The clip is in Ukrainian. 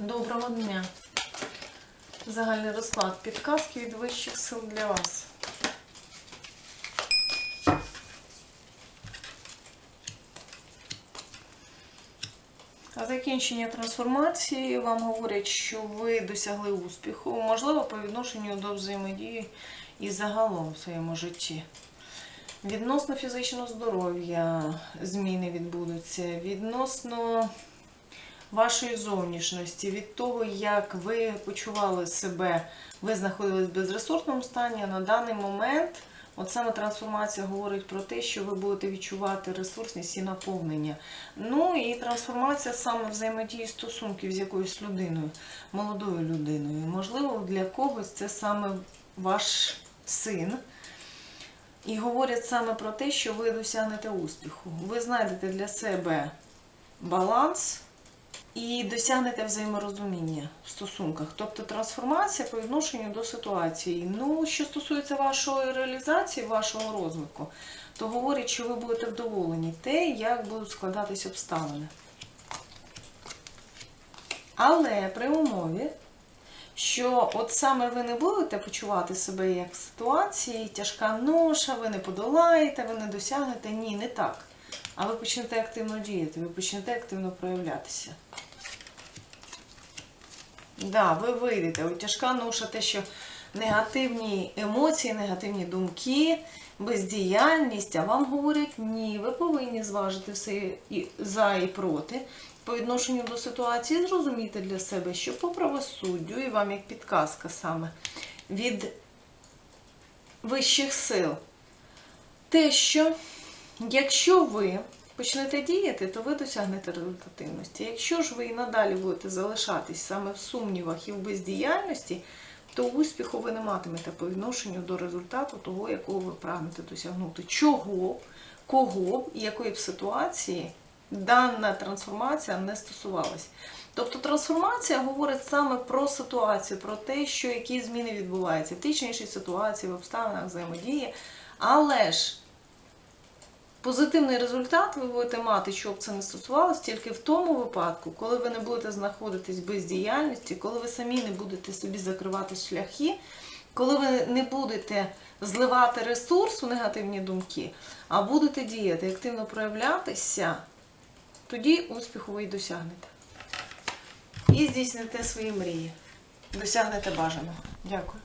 Доброго дня. Загальний розклад підказки від вищих сил для вас. А закінчення трансформації вам говорять, що ви досягли успіху, можливо, по відношенню до взаємодії і загалом в своєму житті. Відносно фізичного здоров'я зміни відбудуться, відносно вашої зовнішності, від того, як ви почували себе, ви знаходились в безресурсному стані, а на даний момент, от саме трансформація говорить про те, що ви будете відчувати ресурсність і наповнення. Ну і трансформація саме взаємодії стосунків з якоюсь людиною, молодою людиною. Можливо, для когось це саме ваш син. І говорять саме про те, що ви досягнете успіху. Ви знайдете для себе баланс і досягнете взаєморозуміння в стосунках. Тобто трансформація по відношенню до ситуації. Ну, що стосується вашої реалізації, вашого розвитку, то говорять, що ви будете вдоволені те, як будуть складатись обставини. Але при умові, що от саме ви не будете почувати себе як в ситуації, тяжка ноша, ви не подолаєте, ви не досягнете. Ні, не так. А ви почнете активно діяти, ви почнете активно проявлятися. Да, ви вийдете. От тяжка ноша, те, що негативні емоції, негативні думки, бездіяльність, а вам говорять ні, ви повинні зважити все і за і проти по відношенню до ситуації, зрозуміти для себе, що по правосуддю, і вам як підказка саме від вищих сил, те, що якщо ви почнете діяти, то ви досягнете результативності. Якщо ж ви і надалі будете залишатись саме в сумнівах і в бездіяльності, то успіху ви не матимете по відношенню до результату того, якого ви прагнете досягнути. Чого, кого і якої б ситуації дана трансформація не стосувалась. Тобто трансформація говорить саме про ситуацію, про те, що які зміни відбуваються в тій чи іншій ситуації, в обставинах взаємодії. Але ж Позитивний результат ви будете мати, щоб це не стосувалося, тільки в тому випадку, коли ви не будете знаходитись в бездіяльності, коли ви самі не будете собі закривати шляхи, коли ви не будете зливати ресурс у негативні думки, а будете діяти, активно проявлятися, тоді успіху ви й досягнете. І здійсните свої мрії. Досягнете бажаного. Дякую.